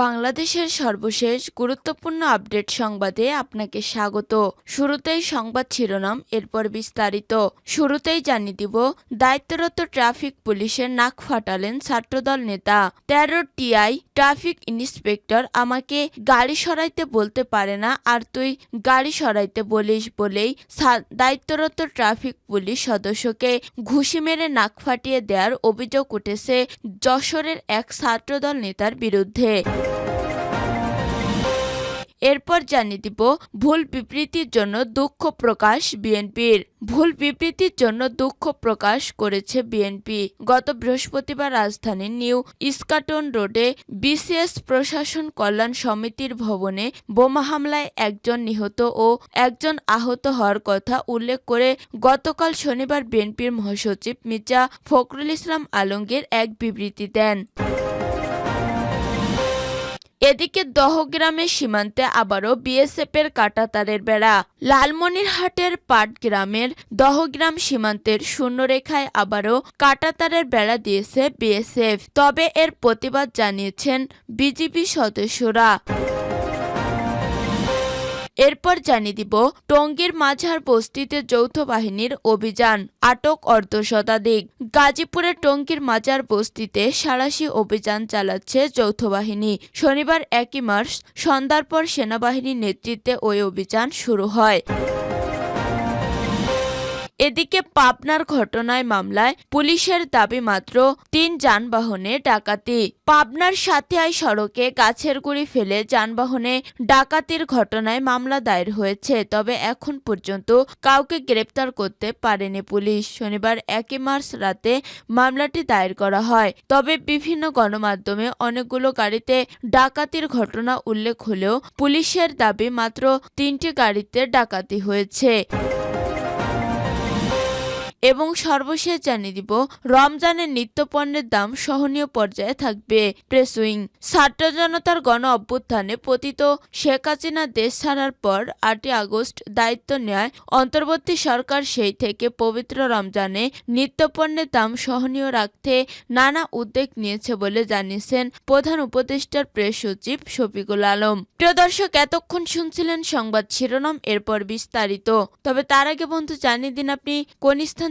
বাংলাদেশের সর্বশেষ গুরুত্বপূর্ণ আপডেট সংবাদে আপনাকে স্বাগত। শুরুতেই সংবাদ শিরোনাম, এরপর বিস্তারিত। শুরুতেই জানিয়ে দিব, দায়িত্বরত ট্রাফিক পুলিশের নাক ফাটালেন ছাত্রদল নেতা। তেরো টিআই ট্রাফিক ইন্সপেক্টর, আমাকে গাড়ি সরাইতে বলতে পারে না, আর তুই গাড়ি সরাইতে বলিস বলেই দায়িত্বরত ট্রাফিক পুলিশ সদস্যকে ঘুষি মেরে নাক ফাটিয়ে দেওয়ার অভিযোগ উঠেছে যশোরের এক ছাত্রদল নেতার বিরুদ্ধে। এরপর জানিয়ে দিব ভুল বিবৃতির জন্য দুঃখ প্রকাশ বিএনপির। ভুল বিবৃতির জন্য দুঃখ প্রকাশ করেছে বিএনপি। গত বৃহস্পতিবার রাজধানীর নিউ ইস্কাটন রোডে বিসিএস প্রশাসন কল্যাণ সমিতির ভবনে বোমা হামলায় একজন নিহত ও একজন আহত হওয়ার কথা উল্লেখ করে গতকাল শনিবার বিএনপির মহাসচিব মির্জা ফখরুল ইসলাম আলমগীর এক বিবৃতি দেন। এদিকে দহগ্রামের সীমান্তে আবারও বিএসএফের কাটাতারের বেড়া। লালমনিরহাটের পাট গ্রামের দহগ্রাম সীমান্তের শূন্যরেখায় আবারও কাটাতারের বেড়া দিয়েছে বিএসএফ। তবে এর প্রতিবাদ জানিয়েছেন বিজিবি সদস্যরা। এরপর জানিয়ে দিব, টঙ্গীর মাঝার বস্তিতে যৌথ বাহিনীর অভিযান, আটক অর্ধ শতাধিক গাজীপুরের টঙ্গীর মাজার বস্তিতে সারাশি অভিযান চালাচ্ছে যৌথ বাহিনী। শনিবার একই মার্চ সন্ধ্যার পর সেনাবাহিনীর নেতৃত্বে ওই অভিযান শুরু হয়। এদিকে পাবনার ঘটনায় মামলায় পুলিশের দাবি মাত্র তিন যানবাহনে ডাকাতি। পাবনার সাথিয়াই সড়কে গাছের গুড়ি ফেলে যানবাহনে ডাকাতির ঘটনায় মামলা দায়ের হয়েছে, তবে এখন পর্যন্ত কাউকে গ্রেপ্তার করতে পারেনি পুলিশ। শনিবার একই মার্চ রাতে মামলাটি দায়ের করা হয়। তবে বিভিন্ন গণমাধ্যমে অনেকগুলো গাড়িতে ডাকাতির ঘটনা উল্লেখ হলেও পুলিশের দাবি মাত্র তিনটি গাড়িতে ডাকাতি হয়েছে। এবং সর্বশেষ জানিয়ে দিব, রমজানের নিত্যপণ্যের দাম সহনীয় পর্যায়ে থাকবে। প্রেসুইং ছাত্র জনতার গণ অভ্যুত্থানে পতিত শেখ হাসিনা দেশ ছাড়ার পর আটই আগস্ট দায়িত্ব নেয় অন্তর্বর্তী সরকার সেই থেকে পবিত্র রমজানে নিত্যপণ্যের দাম সহনীয় রাখতে নানা উদ্যোগ নিয়েছে বলে জানিয়েছেন প্রধান উপদেষ্টার প্রেস সচিব শফিকুল আলম। প্রিয় দর্শক, এতক্ষণ শুনছিলেন সংবাদ শিরোনাম, এরপর বিস্তারিত। তবে তার আগে বন্ধু জানিয়ে দিন আপনি কোন স্থান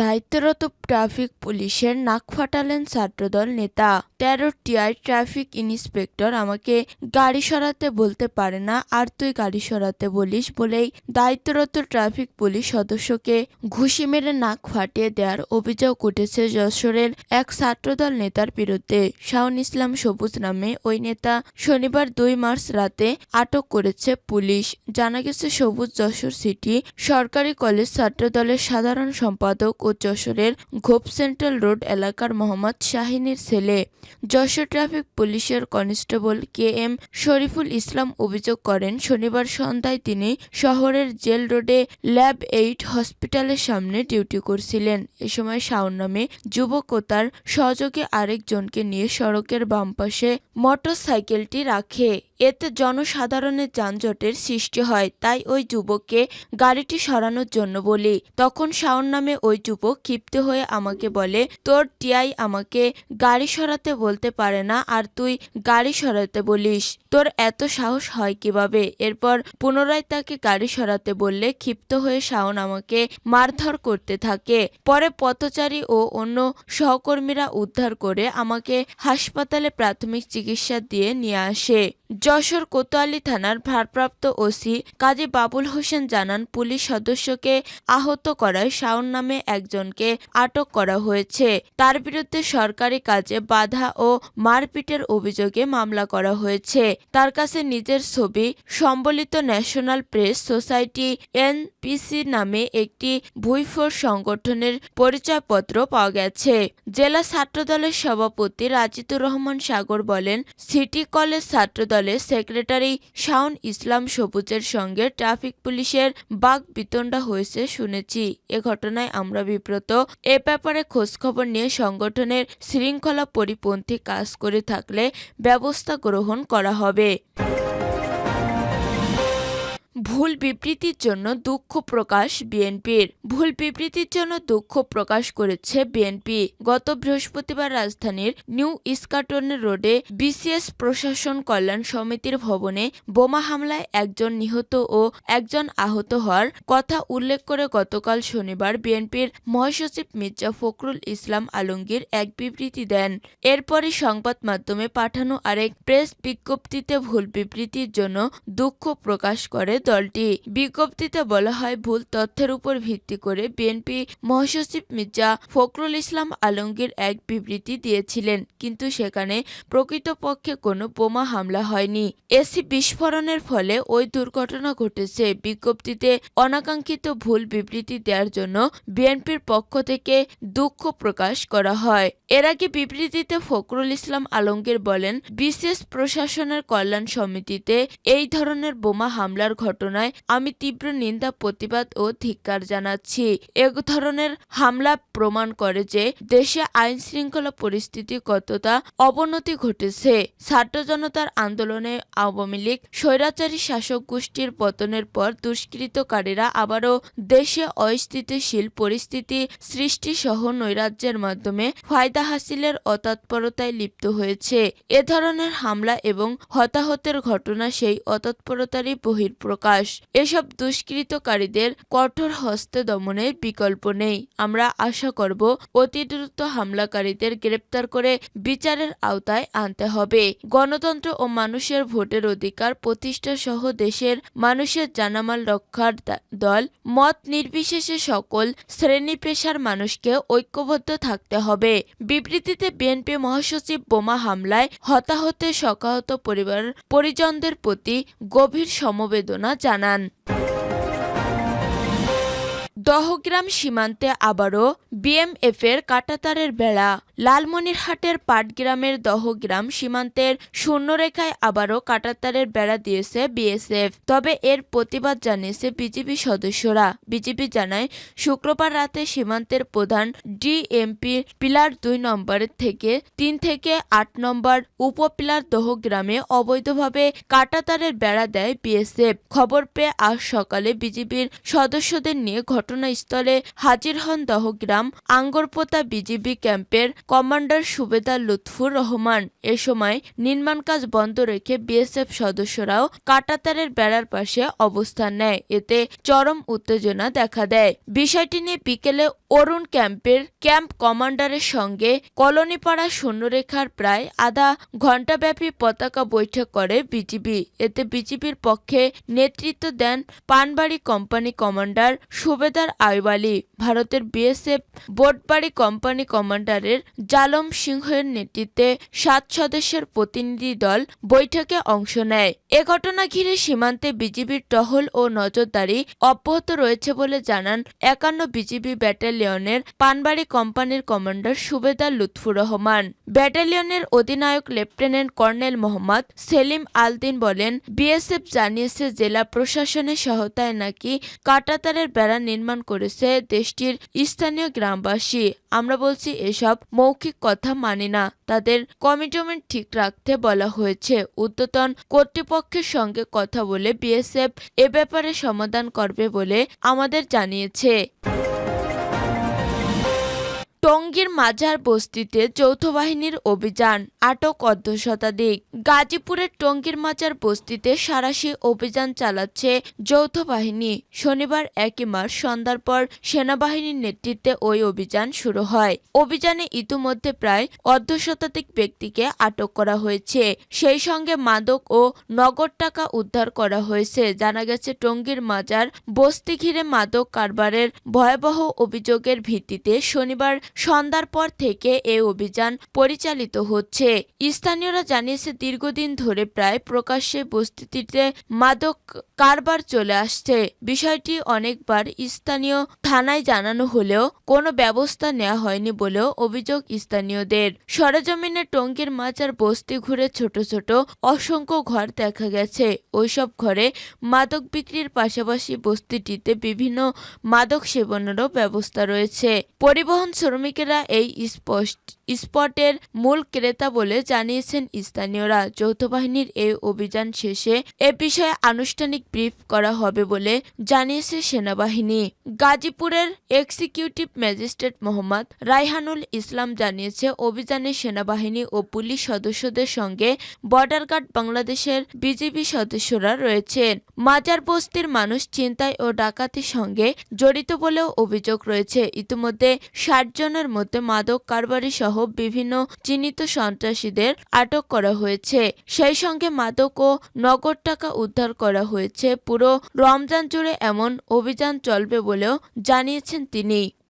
দায়িত্বরত ট্রাফিক পুলিশের নাক ফাটালেন ছাত্রদল নেতা। তেরো টিআই ট্রাফিক ইন্সপেক্টর আমাকে গাড়ি সরাতে বলতে পারে না, আর তুই গাড়ি সরাতে বলিস বলেই দায়িত্বরত ট্রাফিক পুলিশ সদস্যকে ঘুষি মেরে নাক ফাটিয়ে দেওয়ার অভিযোগ উঠেছে যশোরের এক ছাত্রদল নেতার বিরুদ্ধে। শাওন ইসলাম সবুজ নামে ওই নেতা শনিবার দুই মার্চ রাতে আটক করেছে পুলিশ। জানা গেছে, সবুজ যশোর সিটি সরকারি কলেজ ছাত্রদলের সাধারণ সম্পাদক ও যশোরের ঘোপ সেন্ট্রাল রোড এলাকার মোহাম্মদ শাহিনের ছেলে। যশোর ট্রাফিক পুলিশের constable K M Shariful Islam অভিযোগ করেন, শনিবার সন্ধ্যায় তিনি শহরের জেল রোডে ল্যাব এইট হসপিটালের সামনে ডিউটি করছিলেন। এ সময় শাওন নামে যুবক ও তার সহযোগী আরেকজনকে নিয়ে সড়কের বাম পাশে মোটর সাইকেলটি রাখে। এতে জনসাধারণের যানজটের সৃষ্টি হয়, তাই ওই যুবককে গাড়িটি সরানোর জন্য বলি। তখন শাওন নামে ওই যুবক ক্ষিপ্ত হয়ে আমাকে বলে, তোর টিআই আমাকে গাড়ি সরাতে বলতে পারে না আর তুই গাড়ি সরাতে বলিস। তোর এত সাহস হয় কীভাবে? এরপর পুনরায় তাকে গাড়ি সরাতে বললে ক্ষিপ্ত হয়ে শাওন আমাকে মারধর করতে থাকে। পরে পথচারী ও অন্য সহকর্মীরা উদ্ধার করে আমাকে হাসপাতালে প্রাথমিক চিকিৎসা দিয়ে নিয়ে আসে। যশোর কোতোয়ালি থানার ভারপ্রাপ্ত ওসি কাজী বাবুল হোসেন জানান, পুলিশ সদস্যকে আহত করায় শাওন নামে একজনকে আটক করা হয়েছে। তার বিরুদ্ধে সরকারি কাজে বাধা ও মারপিটের অভিযোগে মামলা করা হয়েছে। তার কাছে নিজের ছবি সম্বলিত ন্যাশনাল প্রেস সোসাইটি এনপিসি নামে একটি ভুইফোর সংগঠনের পরিচয়পত্র পাওয়া গেছে। জেলা ছাত্রদলের সভাপতি রাজিতুর রহমান সাগর বলেন, সিটি কলেজ ছাত্রদলের সেক্রেটারি শাওন ইসলাম সবুজের সঙ্গে ট্রাফিক পুলিশের বাঘ বিতণ্ডা হয়েছে শুনেছি। এ ঘটনায় আমরা বিব্রত। এ ব্যাপারে খোঁজখবর নিয়ে সংগঠনের শৃঙ্খলা পরিপন্থী কাজ করে থাকলে ব্যবস্থা গ্রহণ করা হবে। হবে। ভুল বিবৃতির জন্য দুঃখ প্রকাশ বিএনপির। ভুল বিবৃতির জন্য দুঃখ প্রকাশ করেছে বিএনপি। গত বৃহস্পতিবার রাজধানীর নিউ ইস্কাটনের রোডে বিসিএস প্রশাসন কল্যাণ সমিতির ভবনে বোমা হামলায় একজন নিহত ও একজন আহত হওয়ার কথা উল্লেখ করে গতকাল শনিবার বিএনপির মহাসচিব মির্জা ফখরুল ইসলাম আলমগীর এক বিবৃতি দেন। এরপরই সংবাদ মাধ্যমে পাঠানো আরেক প্রেস বিজ্ঞপ্তিতে ভুল বিবৃতির জন্য দুঃখ প্রকাশ করে দলটি বিজ্ঞপ্তিতে বলা হয় ভুল তথ্যের উপর ভিত্তি করে বিএনপি মহাসচিব মির্জা ফখরুল ইসলাম আলমগীর এক বিবৃতি দিয়েছিলেন। কিন্তু সেখানে প্রকৃতপক্ষে কোনো বোমা হামলা হয়নি। এসি বিস্ফোরণের ফলে ওই দুর্ঘটনা ঘটেছে। বিজ্ঞপ্তিতে অনাকাঙ্ক্ষিত ভুল বিবৃতি দেওয়ার জন্য বিএনপির পক্ষ থেকে দুঃখ প্রকাশ করা হয়। এর আগে বিবৃতিতে ফখরুল ইসলাম আলমগীর বলেন, বিশেষ প্রশাসনের কল্যাণ সমিতিতে এই ধরনের বোমা হামলার ঘটনায় আমি তীব্র নিন্দা, প্রতিবাদ ও ধিক্কার জানাচ্ছি। এ ধরনের হামলা প্রমাণ করে যে দেশে আইন শৃঙ্খলা পরিস্থিতি কতটা অবনতি ঘটেছে। ছাত্র জনতার আন্দোলনে আওয়ামী লীগ, স্বৈরাচারী শাসক গোষ্ঠীর পতনের পর দুষ্কৃতকারীরা আবারও দেশে অস্থিতিশীল পরিস্থিতি সৃষ্টি সহ নৈরাজ্যের মাধ্যমে ফায়দা হাসিলের অতৎপরতায় লিপ্ত হয়েছে। এ ধরনের হামলা এবং হতাহতের ঘটনা সেই অতৎপরতারই বহিঃপ্রকাশ এসব দুষ্কৃতকারীদের কঠোর হস্তে দমনের বিকল্প নেই। আমরা আশা করব, অতি দ্রুত হামলাকারীদের গ্রেপ্তার করে বিচারের আওতায় আনতে হবে। গণতন্ত্র ও মানুষের ভোটের অধিকার প্রতিষ্ঠা সহ দেশের মানুষের জানামাল রক্ষার দল, মত নির্বিশেষে সকল শ্রেণি পেশার মানুষকে ঐক্যবদ্ধ থাকতে হবে। বিবৃতিতে বিএনপি মহাসচিব বোমা হামলায় হতাহতে শোকাহত পরিবার পরিজনদের প্রতি গভীর সমবেদনা জানান। দহগ্রাম সীমান্তে আবারও বিএমএফের কাটাতারের বেড়া। লালমনিরহাটের পাটগ্রামের দহগ্রাম সীমান্তের শূন্যরেখায় আবারও কাটাতারের বেড়া দিয়েছে বিএসএফ। তবে এর প্রতিবাদ জানিয়েছে বিজেপি সদস্যরা। বিজেপি জানায়, শুক্রবার রাতে সীমান্তের প্রধান ডিএমপি পিলার দুই নম্বরের থেকে তিন থেকে আট নম্বর উপপিলার দহগ্রামে অবৈধভাবে কাটাতারের বেড়া দেয় বিএসএফ। খবর পেয়ে আজ সকালে বিজেপির সদস্যদের নিয়ে ঘটনাস্থলে হাজির হন দহগ্রাম আঙ্গরপোতা বিজিবি ক্যাম্পের কমান্ডার সুবেদার লুৎফুর রহমান। এ সময় নির্মাণ কাজ বন্ধ রেখে বিএসএফ সদস্যরাও কাটাতারের বেড়ার পাশে অবস্থান নেয়। এতে চরম উত্তেজনা দেখা দেয়। বিষয়টি নিয়ে বিকেলে অরুণ ক্যাম্পের ক্যাম্প কমান্ডারের সঙ্গে কলোনিপাড়া শূন্যরেখার প্রায় আধা ঘণ্টাব্যাপী পতাকা বৈঠক করে বিজিবি। এতে বিজিবির পক্ষে নেতৃত্ব দেন পানবাড়ি কোম্পানি কমান্ডার সুবেদার আইওয়ালি, ভারতের বিএসএফ বোটবাড়ি কোম্পানি কমান্ডারের জালম সিংহের নেতৃত্বে সাত সদস্যের প্রতিনিধি দল বৈঠকে অংশ নেয়। এ ঘটনা ঘিরে সীমান্তে বিজিবির টহল ও নজরদারি অব্যাহত রয়েছে বলে জানান একান্ন বিজিবি ব্যাটালিয়নের পানবাড়ি কোম্পানির কমান্ডার সুবেদার লুৎফুর রহমান। ব্যাটালিয়নের অধিনায়ক লেফটেন্যান্ট কর্নেল মোহাম্মদ সেলিম আলদিন বলেন, বিএসএফ জানিয়েছে জেলা প্রশাসনের সহায়তায় নাকি কাটাতারের বেড়া নির্মাণ করেছে দেশটির স্থানীয় গ্রামবাসী। আমরা বলছি, এসব মৌখিক কথা মানি না। তাদের কমিটমেন্ট ঠিক রাখতে বলা হয়েছে। উদ্যতন কর্তৃপক্ষের সঙ্গে কথা বলে বিএসএফ এ ব্যাপারে সমাধান করবে বলে আমাদের জানিয়েছে। টঙ্গীর মাঝার বস্তিতে যৌথ বাহিনীর অভিযান, আটক অর্ধ শতাধিক গাজীপুরের টঙ্গীর মাজার বস্তিতে সারাশি অভিযান চালাচ্ছে যৌথ বাহিনী। শনিবার একই মার্চ সন্ধ্যার পর সেনাবাহিনীর নেতৃত্বে ওই অভিযান শুরু হয়। অভিযানে ইতিমধ্যে প্রায় অর্ধ শতাধিক ব্যক্তিকে আটক করা হয়েছে। সেই সঙ্গে মাদক ও নগদ টাকা উদ্ধার করা হয়েছে। জানা গেছে, টঙ্গীর মাজার বস্তি ঘিরে মাদক কারবারের ভয়াবহ অভিযোগের ভিত্তিতে শনিবার সন্ধ্যার পর থেকে এ অভিযান পরিচালিত হচ্ছে। স্থানীয়রা জানিয়েছে, দীর্ঘদিন ধরে প্রায় প্রকাশ্যে বস্তিটিতে মাদক কারবার চলে আসছে। বিষয়টি অনেকবার স্থানীয় থানায় জানানো হলেও কোনো ব্যবস্থা নেওয়া হয়নি বলেও অভিযোগ স্থানীয়দের। সরেজমিনে টঙ্গীর মাচার বস্তি ঘুরে ছোট ছোট অসংখ্য ঘর দেখা গেছে। ওইসব ঘরে মাদক বিক্রির পাশাপাশি বস্তিটিতে বিভিন্ন মাদক সেবনেরও ব্যবস্থা রয়েছে। পরিবহন শ্রমিকেরা এই স্পটের মূল ক্রেতা বলে জানিয়েছেন স্থানীয়রা। যৌথ বাহিনীর এই অভিযান শেষে এ বিষয়ে আনুষ্ঠানিক ব্রিফ করা হবে বলে জানিয়েছে সেনাবাহিনী। গাজীপুরের এক্সিকিউটিভ ম্যাজিস্ট্রেট মোহাম্মদ রায়হানুল ইসলাম জানিয়েছে, অভিযানে সেনাবাহিনী ও পুলিশ সদস্যদের সঙ্গে বর্ডার গার্ড বাংলাদেশের বিজিবি সদস্যরা রয়েছেন। মাজার বস্তির মানুষ চিন্তায় ও ডাকাতির সঙ্গে জড়িত বলেও অভিযোগ রয়েছে। ইতিমধ্যে ষাট জনের মধ্যে মাদক কারবারি সহ বিভিন্ন চিহ্নিত সন্ত্রাসীদের আটক করা হয়েছে। সেই সঙ্গে মাদক ও নগদ টাকা উদ্ধার করা হয়েছে। পুরো রমজান জুড়ে এমন অভিযান চলবে বলেও জানিয়েছেন তিনি।